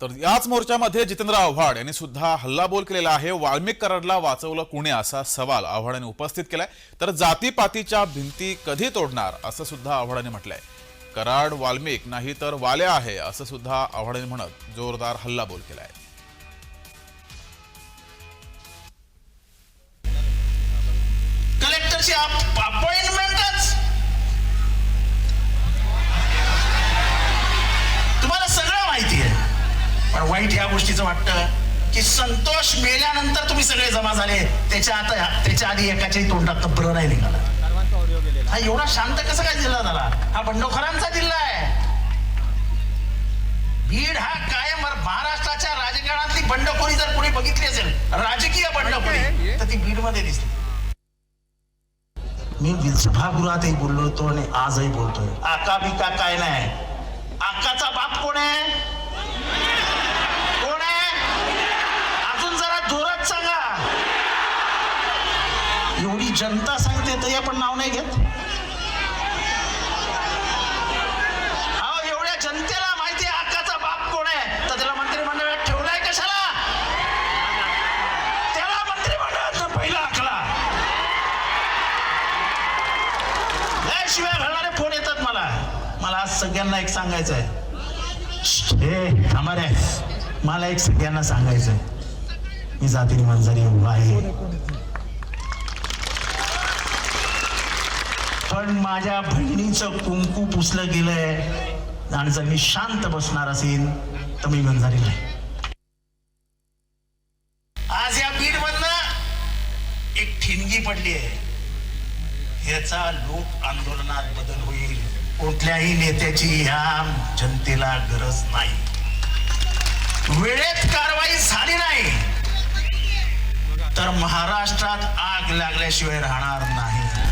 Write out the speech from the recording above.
तर याच मोर्चामध्ये जितेंद्र आव्हाड यांनी सुद्धा हल्लाबोल केलेला आहे. वाल्मिक कराडला वाचवलं कुणी असा सवाल आव्हाडांनी उपस्थित केलाय. तर जातीपातीच्या भिंती कधी तोडणार असं सुद्धा आव्हाडांनी म्हटलंय. कराड वाल्मिक नाही तर वाल्या आहे असं सुद्धा आव्हाडांनी म्हणत जोरदार हल्लाबोल केलाय. कलेक्टरशी अपॉइंटमेंटच आहे वाईट ह्या गोष्टीचं वाटतं की संतोष मेल्यानंतर तुम्ही सगळे जमा झाले. त्याच्या आता त्याच्या आधी एकाच्याही तोंडात बरं नाही निघाला. हा एवढा शांत कसं काय जिल्हा झाला हा बंडखोरांचा जिल्हा आहे. बीड हा कायम महाराष्ट्राच्या राजकारणातली बंडखोरी जर कोणी बघितली असेल राजकीय बंडखोरी तर ती बीडमध्ये दिसते. मी सभागृहातही बोललो होतो आणि आजही बोलतोय. आका बिका काय नाही. आकाचा बाप कोण आहे कोण आहे अजून जरा जोरात सांगा एवढी जनता सांगते तरी आपण नाव नाही घेत. हा एवढ्या जनतेला माहिती आहे आकाचा बाप कोण आहे? तर त्याला मंत्रिमंडळात ठेवलाय कशाला? त्याला मंत्रिमंडळात पहिला आखला शिवाय घालणारे फोन येतात मला. मला आज सगळ्यांना एक सांगायचं आहे. हे थांबारे मला एक सगळ्यांना सांगायचं आहे. मी जातीने मांजरी उभा आहे. पण माझ्या बहिणीचं कुंकू पुसलं गेलंय. आणि जर मी शांत बसणार असेल तर मी गंजारी नाही. आज या बीड मधन एक ठिणगी पडली आहे. याचा लोक आंदोलनात बदल होईल. कुठल्याही नेत्याची ह्या जनतेला गरज नाही. वेळेत कारवाई झाली नाही. तर महाराष्ट्रात आग लागल्याशिवाय राहणार नाही.